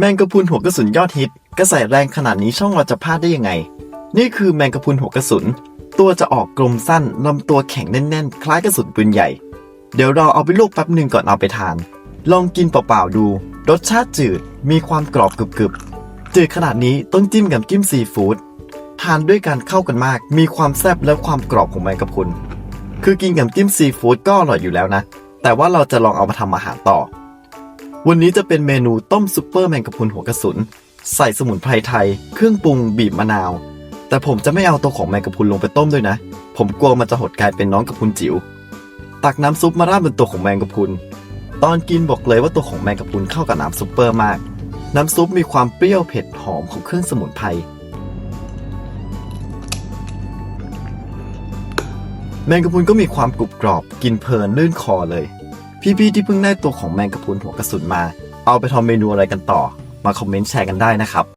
แมงกะพรุนหัวกระสุนยอดฮิต กระแสแรงขนาดนี้ช่องเราจะพลาดได้ยังไง นี่คือแมงกะพรุนหัวกระสุน ตัวจะออกกลมสั้นลำตัวแข็งแน่นๆ คล้ายกระสุนปืนใหญ่ เดี๋ยวเราเอาไปลวกแป๊บหนึ่งก่อนเอาไปทาน ลองกินเปล่าๆดู รสชาติจืดมีความกรอบกรึบๆ จืดขนาดนี้ต้องจิ้มกับจิ้มซีฟู้ดทานด้วยกันเข้ากันมาก มีความแซ่บและความกรอบของแมงกะพรุนคือกินกับจิ้มซีฟู้ดก็อร่อยอยู่แล้วนะ แต่ว่าเราจะลองเอามาทำอาหารต่อ วันนี้จะเป็นเมนูต้มซุปเปอร์แมงกะพรุนหัวกระสุน ใส่สมุนไพรไทย เครื่องปรุงบีบมะนาว แต่ผมจะไม่เอาตัวของแมงกะพรุนลงไปต้มด้วยนะ ผมกลัวมันจะหดกลายเป็นน้องกะพรุนจิ๋ว ตักน้ำซุปมาราดบนตัวของแมงกะพรุน ตอนกินบอกเลยว่าตัวของแมงกะพรุนเข้ากับน้ำซุปเปอร์มาก น้ำซุปมีความเปรี้ยวเผ็ดหอมของเครื่องสมุนไพร แมงกะพรุนก็มีความกรุบกรอบ กินเพลินลื่นคอเลย พี่ๆที่เพิ่งได้ตัวของแมงกะพรุนหัวกระสุนมา เอาไปทำเมนูอะไรกันต่อ มาคอมเมนต์แชร์กันได้นะครับ